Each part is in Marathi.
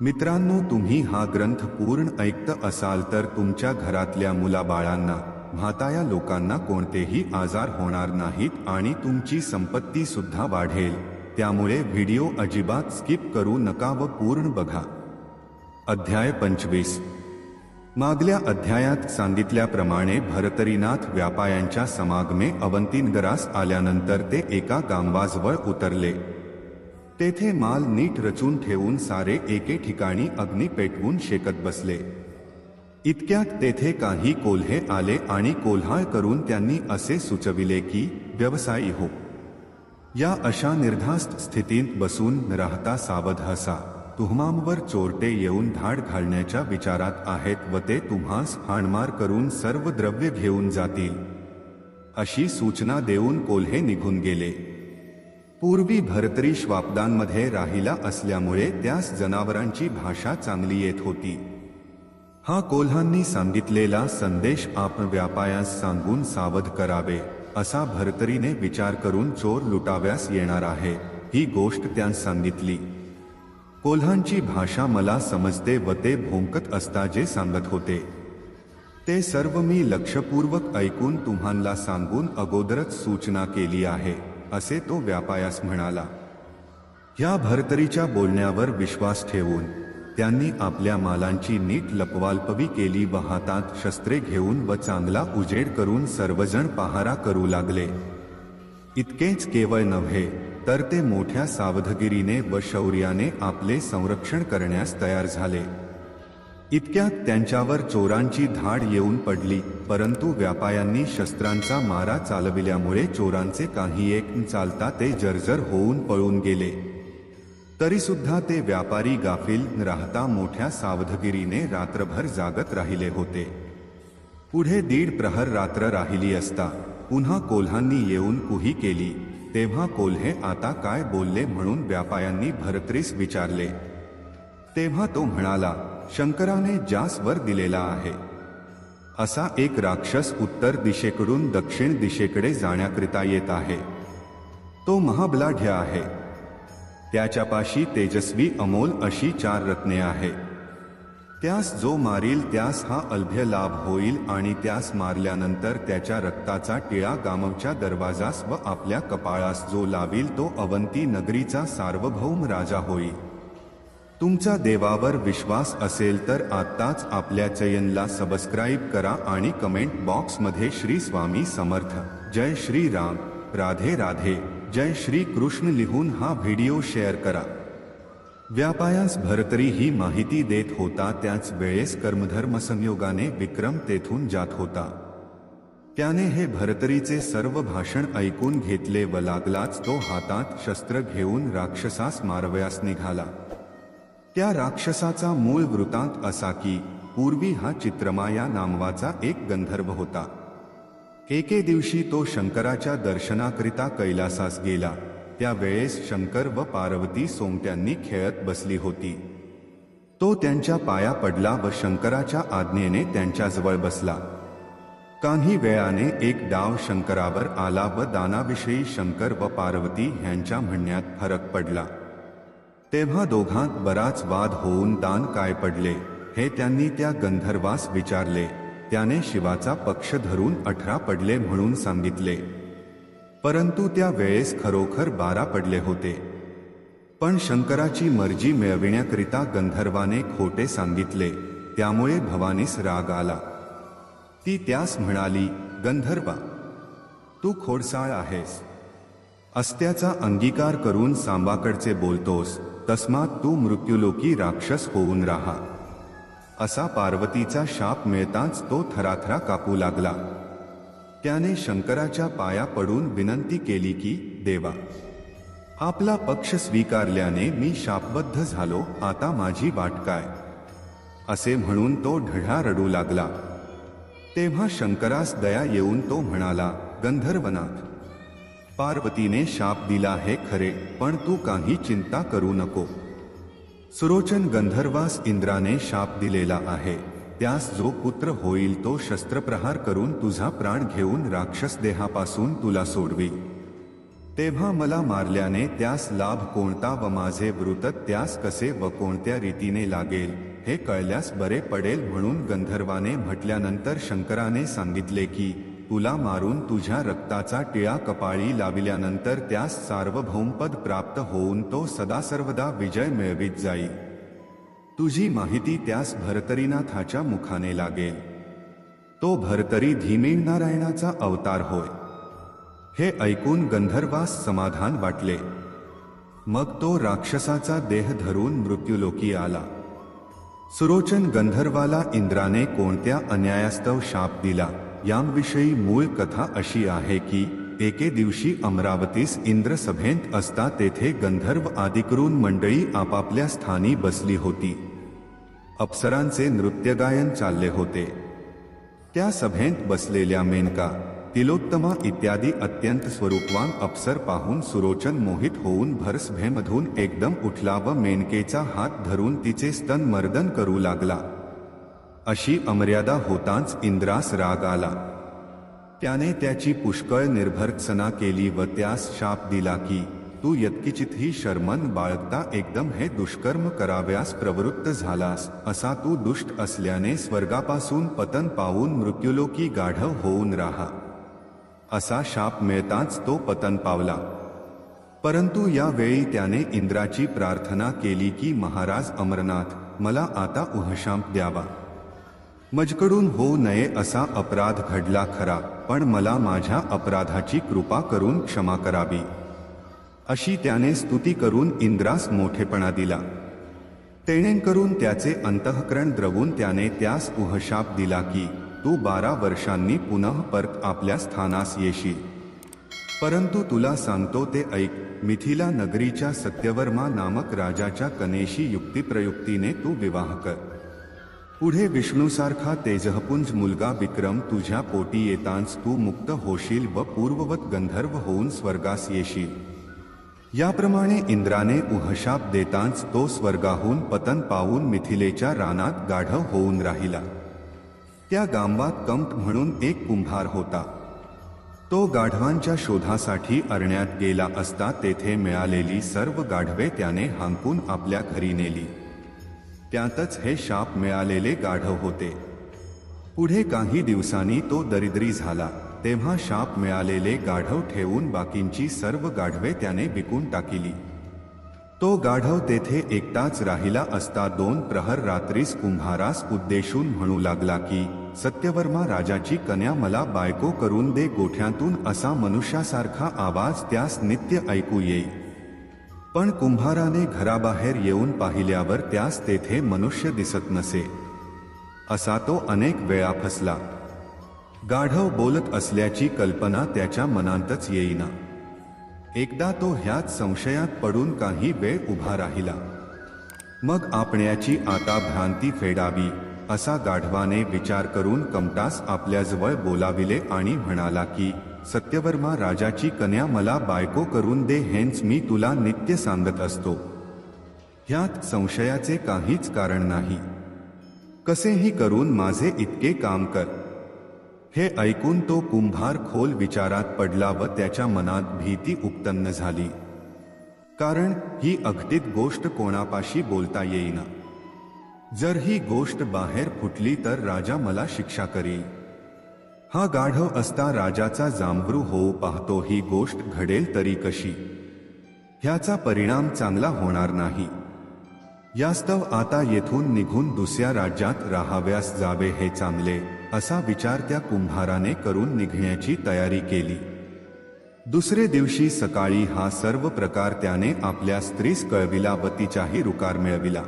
मित्रांनो तुम्ही हा ग्रंथ पूर्ण ऐकत असाल तर तुमच्या घरातल्या मुलाबाळांना म्हाताया लोकांना कोणतेही आजार होणार नाहीत आणि तुमची संपत्ती सुद्धा वाढेल. त्यामुळे व्हिडिओ अजिबात स्किप करू नका व पूर्ण बघा. अध्याय पंचवीस. मागल्या अध्यायात सांगितल्याप्रमाणे भरतरीनाथ व्यापायांच्या समागमे अवंतीनगरास आल्यानंतर ते एका गांवाजवळ उतरले. तेथे माल नीट रचून ठेवून सारे एके ठिकाणी अग्नी पेटवून शेकत बसले. इतक्यात तेथे काही कोल्हे आले आणि कोल्हाळ करून त्यांनी असे सुचविले की व्यवसायी हो. या अशा निर्धास्त स्थितीत बसून राहता सावध हसा. तुहमांवर चोरटे येऊन धाड घालण्याच्या विचारात आहेत व ते तुम्हास हाणमार करून सर्व द्रव्य घेऊन जातील. अशी सूचना देऊन कोल्हे निघून गेले. पूर्वी भरतरी श्वापदांमध्ये राहिला असल्यामुळे त्यास जनावरांची भाषा चांगली येत होती. हा कोल्हांनी सांगितलेला संदेश आपण व्यापायास सांगून सावध करावे असा भरतरीने विचार करून चोर लुटाव्यास येणार आहे ही गोष्ट त्यास सांगितली. कोल्हांची भाषा मला समजते व ते भोंकत असता जे सांगत होते. ते सर्व मी लक्षपूर्वक ऐकून तुम्हाला सांगून अगोदरच सूचना केली आहे. असे तो व्यापायास म्हणाला ह्या भरतरीच्या बोलण्यावर विश्वास ठेवून त्यांनी आपल्या मालांची नीट लपवालपवी केली व हातात शस्त्रे घेऊन व चांगला उजेड करून सर्वजण पहारा करू लागले. इतकेच केवळ नव्हे तर ते मोठ्या सावधगिरीने व शौर्याने आपले संरक्षण करण्यास तयार झाले. इतक्यात त्यांच्यावर चोरांची धाड येऊन पडली परंतु व्यापायांनी शस्त्रांचा मारा चालविल्यामुळे चोरांचे काही एक चालता ते जर्जर होऊन पळून गेले. तरीसुद्धा ते व्यापारी गाफील राहता मोठ्या सावधगिरीने रात्रभर जागत राहिले होते. पुढे दीड प्रहर रात्र राहिली असता पुन्हा कोल्हांनी येऊन कुही केली तेव्हा कोल्हे आता काय बोलले म्हणून व्यापायांनी भरत्रीस विचारले. तेव्हा तो म्हणाला शंकराने ज्यासवर वर दिलेला आहे. असा एक राक्षस उत्तर दिशेकडून दक्षिण दिशेकडे जाण्याकरिता येत आहे. तो महाबलाढ्य आहे. त्याच्यापाशी तेजस्वी अमोल अशी चार रत्ने आहे. त्यास जो मारील त्यास हा अल्भ्य लाभ होईल आणि त्यास मारल्यानंतर त्याच्या रक्ताचा टिळा गामवच्या दरवाजास व आपल्या कपाळास जो लावील तो अवंती नगरीचा सार्वभौम राजा होईल. तुमचा देवावर विश्वास असेल तर आत्ताच आपल्या चयनला सबस्क्राईब करा आणि कमेंट बॉक्समध्ये श्री स्वामी समर्थ. जय श्री राम. राधे राधे. जय श्री कृष्ण लिहून हा व्हिडिओ शेअर करा. व्यापायास भरतरी ही माहिती देत होता त्याच वेळेस कर्मधर्म संयोगाने विक्रम तेथून जात होता. त्याने हे भरतरीचे सर्व भाषण ऐकून घेतले व लागलाच तो हातात शस्त्र घेऊन राक्षसास मारवयास निघाला. त्या राक्षसाचा मूळ वृतांत असा की पूर्वी हा चित्रमाया नामवाचा एक गंधर्व होता. एके दिवशी तो शंकराच्या दर्शनाकरिता कैलासास गेला. त्यावेळेस शंकर व पार्वती सोमट्यांनी खेळत बसली होती. तो त्यांच्या पाया पडला व शंकराच्या आज्ञेने त्यांच्याजवळ बसला. काही वेळाने एक डाव शंकरावर आला व दानाविषयी शंकर व पार्वती ह्यांच्या म्हणण्यात फरक पडला. तेव्हा दोघांत बराच वाद होऊन दान काय पडले हे त्यांनी त्या गंधर्वास विचारले. त्याने शिवाचा पक्ष धरून अठरा पडले म्हणून सांगितले. परंतु त्या वेळेस खरोखर बारा पडले होते. पण शंकराची मर्जी मिळविण्याकरिता गंधर्वाने खोटे सांगितले त्यामुळे भवानीस राग आला. ती त्यास म्हणाली गंधर्वा तू खोडसाळ आहेस. अस्त्याचा अंगीकार करून सांबाकडचे बोलतोस तस्मात तू मृत्युलोकी राक्षस होऊन राहा. असा पार्वतीचा शाप मिळताच तो थराथरा कापू लागला. त्याने शंकराच्या पाया पडून विनंती केली की देवा आपला पक्ष स्वीकारल्याने मी शापबद्ध झालो आता माझी वाट काय? असे म्हणून तो ढढा रडू लागला. तेव्हा शंकरास दया येऊन तो म्हणाला गंधर्वनाथ पार्वतीने शाप दिला हे खरे पण तू काही चिंता करू नको. सुरोचन गंधर्वास इंद्राने शाप दिलेला आहे. त्यास जो पुत्र होईल तो शस्त्रप्रहार करून तुझा प्राण घेऊन राक्षस देहापासून तुला सोडवी. तेव्हा मला मारल्याने त्यास लाभ कोणता व माझे वृत त्यास कसे व कोणत्या रीतीने लागेल हे कळल्यास बरे पडेल म्हणून गंधर्वाने म्हटल्यानंतर शंकराने सांगितले की तुला मारून तुझ्या रक्ताचा टिळा कपाळी लाविल्यानंतर त्यास सार्वभौमपद प्राप्त होऊन तो सदा सर्वदा विजय मिळवित जाईल तुझी माहिती त्यास भरतरीनाथाच्या मुखाने लागेल. तो भरतरी धीमेन नारायणाचा अवतार होय. हे ऐकून गंधर्वास समाधान वाटले. मग तो राक्षसाचा देह धरून मृत्यूलोकी आला. सुरोचन गंधर्वाला इंद्राने कोणत्या अन्यायास्तव शाप दिला? याविषयी मूळ कथा अशी आहे की, एके दिवशी अमरावतीस इंद्र सभेत असता तेथे गंधर्व आदिकरून मंडळी आपापल्या स्थानी बसली होती. अप्सरांचे नृत्यगायन चालले होते. त्या सभेत बसलेल्या मेनका, तिलोत्तमा इत्यादी अत्यंत स्वरूपवान अप्सर पाहून सुरोचन मोहित होऊन भरसभेमधून एकदम उठला व मेनकेचा हात धरून तिचे स्तन मर्दन करू लागला. अशी अमर्यादा होताच इंद्रास राग आला. त्याने त्याची पुष्कळ निर्भर्त्सना केली व त्यास शाप दिला की तू यत्किचितही शर्मन बाळगता एकदम हे दुष्कर्म कराव्यास प्रवृत्त झालास. असा तू दुष्ट असल्याने स्वर्गापासून पतन पावून मृत्युलोकी गाढव होऊन राहा. असा शाप मिळताच तो पतन पावला. परंतु यावेळी त्याने इंद्राची प्रार्थना केली की महाराज अमरनाथ मला आता उहशांप द्यावा. मजकडून होऊ नये असा अपराध घडला खरा पण मला माझ्या अपराधाची कृपा करून क्षमा करावी. अशी त्याने स्तुती करून इंद्रास मोठेपणा दिला. करून त्याचे अंतःकरण द्रवून त्याने त्यास उहशाप दिला की तू बारा वर्षांनी पुनः परत आपल्या स्थानास येशील. परंतु तुला सांगतो ते ऐक मिथिला नगरीच्या सत्यवर्मा नामक राजाच्या कनेशी युक्तिप्रयुक्तीने तू विवाह कर. पुढे विष्णूसारखा तेजहपुंज मुलगा विक्रम तुझ्या पोटी येतांच तू मुक्त होशील व पूर्ववत गंधर्व होऊन स्वर्गास येशील. याप्रमाणे इंद्राने उहशाप देतांच तो स्वर्गाहून पतन पावून मिथिलेच्या रानात गाढव होऊन राहिला. त्या गांबात कंप म्हणून एक कुंभार होता. तो गाढवांच्या शोधासाठी अरण्यात गेला असता तेथे मिळालेली सर्व गाढवे त्याने हांकून आपल्या घरी नेली. त्यातच हे शाप मिळालेले गाढव होते. पुढे काही दिवसांनी तो दरिद्री झाला. तेव्हा शाप मिळालेले गाढव ठेवून बाकींची सर्व गाढवे त्याने विकून टाकिली. तो गाढव तेथे एकटाच राहिला असता दोन प्रहर रात्रीस कुंभारास उद्देशून म्हणू लागला की सत्यवर्मा राजाची कन्या मला बायको करून दे गोठ्यातून असा मनुष्यासारखा आवाज त्यास नित्य ऐकू येई. पण कुंभाराने घराबाहेर येऊन पाहिल्यावर त्यास तेथे मनुष्य दिसत नसे. असा तो अनेक वेळा फसला. गाढव बोलत असल्याची कल्पना त्याच्या मनातच येईना. एकदा तो ह्याच संशयात पडून काही वेळ उभा राहिला. मग आपण्याची आता भ्रांती फेडावी असा गाढवाने विचार करून कमटास आपल्याजवळ बोलाविले आणि म्हणाला की सत्यवर्मा राजाची कन्या मला बायको करून दे हेच मी तुला नित्य सांगत असतो. ह्यात संशयाचे काहीच कारण नाही. कसेही करून माझे इतके काम कर. हे ऐकून तो कुंभार खोल विचारात पडला व त्याच्या मनात भीती उत्पन्न झाली. कारण ही अगदीत गोष्ट कोणापाशी बोलता येईना. जर ही गोष्ट बाहेर फुटली तर राजा मला शिक्षा करील. हा गाढव असता राजाचा जांभरू होऊ पाहतो ही गोष्ट घडेल तरी कशी? ह्याचा परिणाम चांगला होणार नाही. यास्तव आता येथून निघून दुसऱ्या राज्यात राहाव्यास जावे हे चांगले असा विचार त्या कुंभाराने करून निघण्याची तयारी केली. दुसरे दिवशी सकाळी हा सर्व प्रकार त्याने आपल्या स्त्रीस कळविला व तिच्याही रुकार मिळविला.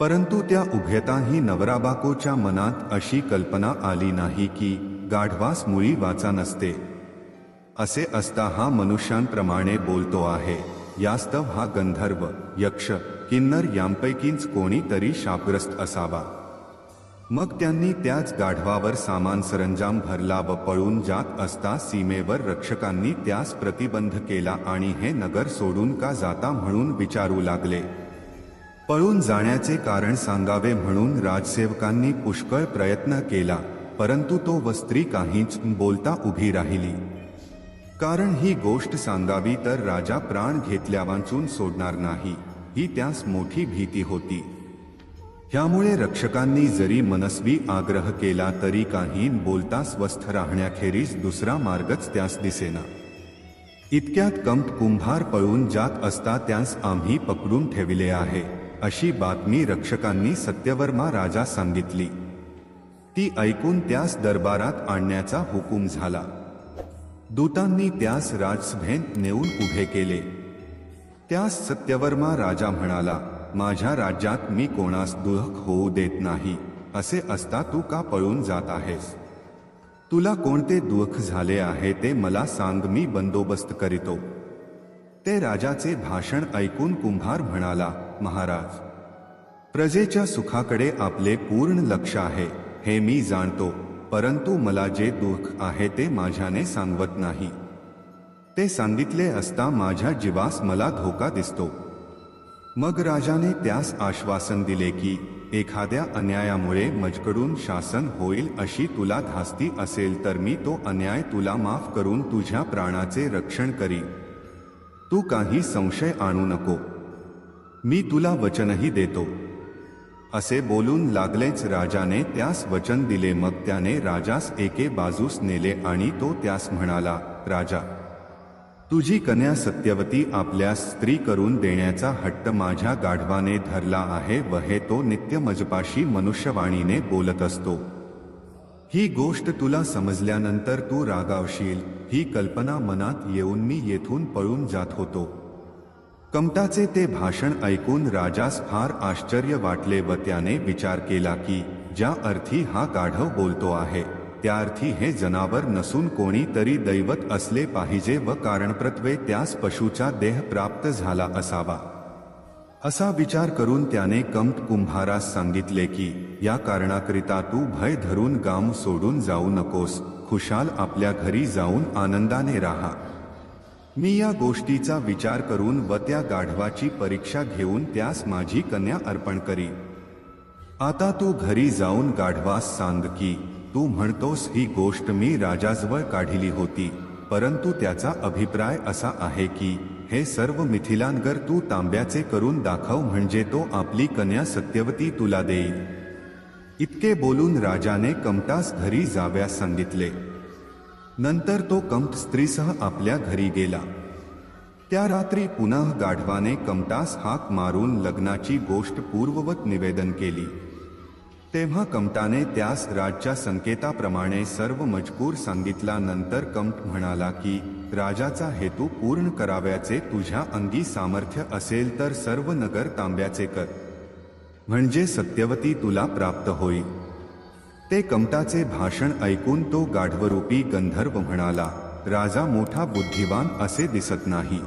परंतु त्या उभयताही नवराबाकोच्या मनात अशी कल्पना आली नाही की गाढवास मुळी वाचा नसते. असे असता हा मनुष्यांप्रमाणे बोलतो आहे यास्तव हा गंधर्व यक्ष किन्नर यांपैकीच कोणीतरी शापग्रस्त असावा. मग त्यांनी त्याच गाढवावर सामान सरंजाम भरला व पळून जात असता सीमेवर रक्षकांनी त्यास प्रतिबंध केला आणि हे नगर सोडून का जाता म्हणून विचारू लागले. पळून जाण्याचे कारण सांगावे म्हणून राजसेवकांनी पुष्कळ प्रयत्न केला परंतु तो व स्त्री काहीच बोलता उभी राहिली. कारण ही गोष्ट सांगावी तर राजा प्राण घेतल्या वाचून सोडणार नाही ही त्यास मोठी भीती होती. ह्यामुळे रक्षकांनी जरी मनस्वी आग्रह केला तरी काही बोलता स्वस्थ राहण्याखेरीज दुसरा मार्गच त्यास दिसेना. इतक्यात कंप कुंभार पळून जात असता त्यास आम्ही पकडून ठेविले आहे. अशी बातमी रक्षकांनी सत्यवर्मा राजा सांगितली. ती ऐकून त्यास दरबारात आणण्याचा हुकूम झाला. दूतांनी त्यास राजसभेत नेऊन उभे केले. त्यास सत्यवर्मा राजा म्हणाला माझ्या राज्यात मी कोणास दुःख होऊ देत नाही असे असता तू का पळून जात आहेस? तुला कोणते दुःख झाले आहे ते मला सांग मी बंदोबस्त करीतो. ते राजाचे भाषण ऐकून कुंभार म्हणाला महाराज. प्रजेच्या सुखाकडे आपले पूर्ण लक्ष आहे हे मी जाणतो परंतु मला जे दुःख आहे ते माझ्याने सांगवत नाही. ते सांगितले असता माझ्या जीवास मला धोका दिसतो. मग राजाने त्यास आश्वासन दिले की एखाद्या अन्यायामुळे मजकडून शासन होईल अशी तुला धास्ती असेल तर मी तो अन्याय तुला माफ करून तुझ्या प्राणाचे रक्षण करी तू काही संशय आणू नको मी तुला वचनही देतो. असे बोलून लागलेच राजाने त्यास वचन दिले. मग त्याने राजास एके बाजूस नेले आणि तो त्यास म्हणाला राजा तुझी कन्या सत्यवती आपल्यास स्त्री करून देण्याचा हट्ट माझ्या गाढवाने धरला आहे. व हे तो नित्य मजपाशी मनुष्यवाणीने बोलत असतो. ही गोष्ट तुला समजल्यानंतर तू रागावशील. ही कल्पना मनात येऊन मी येथून पळून जात होतो. कमटाचे ते भाषण ऐकून राजास फार आश्चर्य वाटले व त्याने विचार केला की ज्या अर्थी हा गाढव बोलतो आहे त्या अर्थी हे जनावर नसून कोणी तरी दैवत असले पाहिजे व कारणप्रत्वे त्यास पशुचा देह प्राप्त झाला असावा. असा विचार करून त्याने कमट कुंभारास सांगितले की या कारणाकरिता तू भय धरून गाम सोडून जाऊ नकोस खुशाल आपल्या घरी जाऊन आनंदाने राहा. मी या गोष्टीचा विचार करून व त्या गाढवाची परीक्षा घेऊन त्यास माझी कन्या अर्पण करी. आता तू घरी जाऊन गाढवास सांग की तू म्हणतोस ही गोष्ट मी राजाजवळ काढिली होती परंतु त्याचा अभिप्राय असा आहे की हे सर्व मिथिलांगर तू तांब्याचे करून दाखव म्हणजे तो आपली कन्या सत्यवती तुला देईल इतके बोलून राजाने कमटास घरी जाव्यास सांगितले. नंतर तो कमट स्त्रीसह आपल्या घरी गेला. त्या रात्री पुन्हा गाढवाने कमटास हाक मारून लग्नाची गोष्ट पूर्ववत निवेदन केली. तेव्हा कमटाने त्यास राजच्या संकेताप्रमाणे सर्व मजकूर सांगितला नंतर कमट म्हणाला की राजाचा हेतू पूर्ण कराव्याचे तुझ्या अंगी सामर्थ्य असेल तर सर्व नगर तांब्याचे कर. म्हणजे सत्यवती तुला प्राप्त होईल. ते कमटाचे भाषण ऐकून तो गाढवरूपी गंधर्व म्हणाला राजा मोठा बुद्धिवान असे दिसत नाही.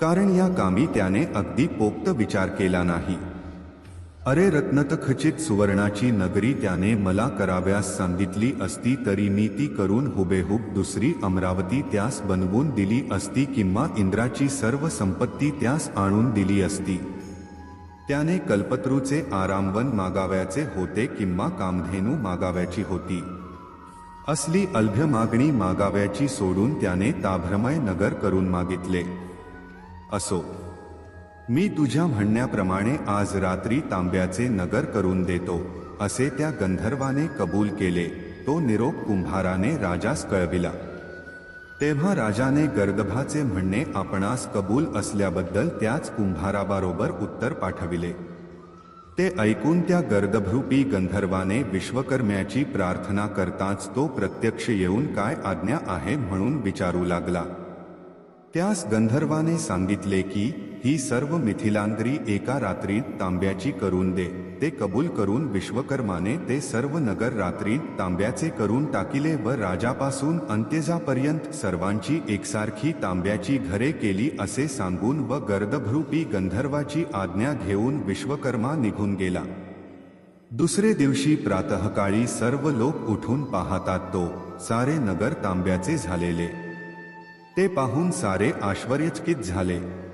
कारण या कामी त्याने अगदी पोक्त विचार केला नाही. अरे रत्नतखचित सुवर्णाची नगरी त्याने मला कराव्यास सांगितली असती तरी मी ती करून हुबेहूब दुसरी अमरावती त्यास बनवून दिली असती किंवा इंद्राची सर्व संपत्ती त्यास आणून दिली असती. त्याने कल्पत्रूचे आरामवन मागाव्याचे होते किंवा कामधेनू मागाव्याची होती. असली अल्भ्य मागणी मागाव्याची सोडून त्याने ताभ्रमय नगर करून मागितले. असो मी तुझ्या म्हणण्याप्रमाणे आज रात्री तांब्याचे नगर करून देतो असे त्या गंधर्वाने कबूल केले तो निरोप कुंभाराने राजास कळविला. तेव्हा राजाने गर्दभाचे म्हणणे आपणास कबूल असल्याबद्दल त्याच कुंभाराबरोबर उत्तर पाठविले. ते ऐकून त्या गर्दभरूपी गंधर्वाने विश्वकर्म्याची प्रार्थना करताच तो प्रत्यक्ष येऊन काय आज्ञा आहे म्हणून विचारू लागला. त्यास गंधर्वाने सांगितले की ही सर्व मिथिलांद्री एका रात्रीत तांब्याची करून दे. ते कबूल करून विश्वकर्माने ते सर्व नगर रात्रीत तांब्याचे करून टाकिले व राजापासून अंत्यजापर्यंत सर्वांची एकसारखी तांब्याची घरे केली असे सांगून व गर्दभ्रूपी गंधर्वाची आज्ञा घेऊन विश्वकर्मा निघून गेला. दुसरे दिवशी प्रातःकाळी सर्व लोक उठून पाहतात तो. सारे नगर तांब्याचे झालेले. ते पाहून सारे आश्चर्यचकित झाले.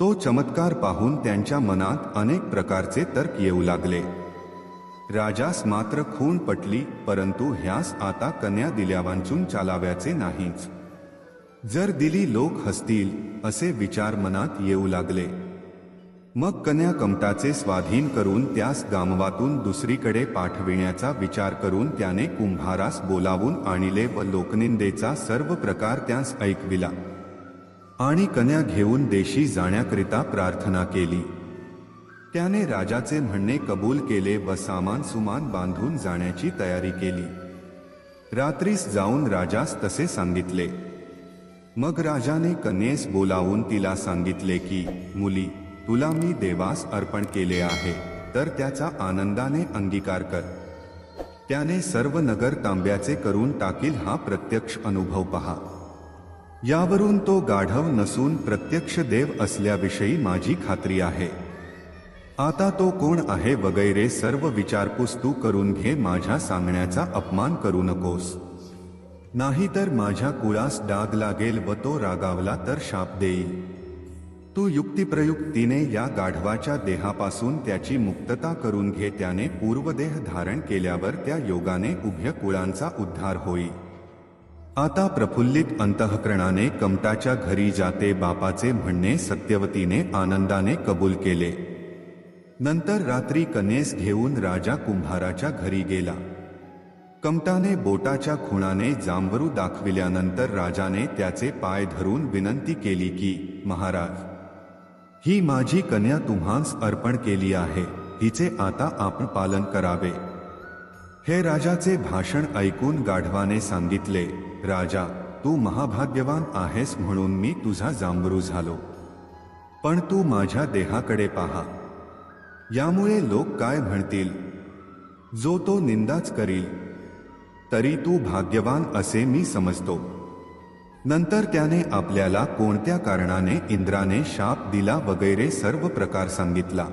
तो चमत्कार पाहून त्यांच्या मनात अनेक प्रकारचे तर्क येऊ लागले. राजास मात्र खून पटली परंतु ह्यास आता कन्या दिल्यावांचून चालाव्याचे नाहीच. जर दिली लोक हसतील असे विचार मनात येऊ लागले. मग कन्या कमटाचे स्वाधीन करून त्यास गामवातून दुसरीकडे पाठविण्याचा विचार करून त्याने कुंभारास बोलावून आणले व लोकनिंदेचा सर्व प्रकार त्यास ऐकविला. आणि कन्या घेऊन देशी जाण्याकरिता प्रार्थना केली. त्याने राजाचे म्हणणे कबूल केले व सामान सुमान बांधून जाण्याची तयारी केली. रात्रीस जाऊन राजास तसे सांगितले. मग राजाने कन्येस बोलावून तिला सांगितले की मुली तुला मी देवास अर्पण केले आहे तर त्याचा आनंदाने अंगीकार कर. त्याने सर्व नगर तांब्याचे करून टाकील हा प्रत्यक्ष अनुभव पहा. यावरून तो गाढव नसून प्रत्यक्ष देव असल्याविषयी माझी खात्री आहे. आता तो कोण आहे वगैरे सर्व विचारपूस तू करून घे माझ्या सांगण्याचा अपमान करू नकोस. नाहीतर माझ्या कुळास डाग लागेल व तो रागावला तर शाप देईल. तू युक्तिप्रयुक्तीने या गाढवाच्या देहापासून त्याची मुक्तता करून घे त्याने पूर्वदेह धारण केल्यावर त्या योगाने उभ्य कुळांचा उद्धार होईल आता प्रफुल्लित अंतःकरणाने कमटाच्या घरी जाते बापाचे म्हणणे सत्यवतीने आनंदाने कबूल केले. नंतर रात्री कनेस घेऊन राजा कुंभाराच्या घरी गेला. कमटाने बोटाच्या खुणाने जांभरू दाखविल्यानंतर राजाने त्याचे पाय धरून विनंती केली की महाराज ही माझी कन्या तुम्हास अर्पण केली आहे हिचे आता आपण पालन करावे. हे राजाचे भाषण ऐकून गाढवाने सांगितले. राजा तू महाभाग्यवान आहेस म्हणून मी तुझा जांभरू झालो. पण तू माझ्या देहाकडे पहा. यामुळे लोक काय म्हणतील? जो तो निंदाच करील तरी तू भाग्यवान असे मी समजतो. नंतर त्याने आपल्याला कोणत्या कारणाने इंद्राने शाप दिला वगैरे सर्व प्रकार सांगितला.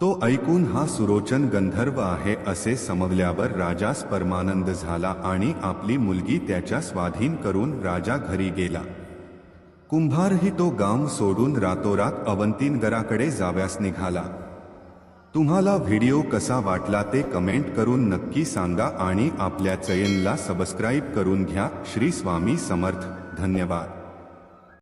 तो ऐकून हा सुरोचन गंधर्व आहे असे समजल्यावर राजास परमानंद झाला आणि आपली मुलगी त्याच्या स्वाधीन करून राजा घरी गेला. कुंभारही तो गाव सोडून रातोरात अवंतीनगराकडे जाव्यास निघाला. तुम्हाला व्हिडिओ कसा वाटला ते कमेंट करून नक्की सांगा आणि आपल्या चयनला सबस्क्राईब करून घ्या. श्री स्वामी समर्थ. धन्यवाद.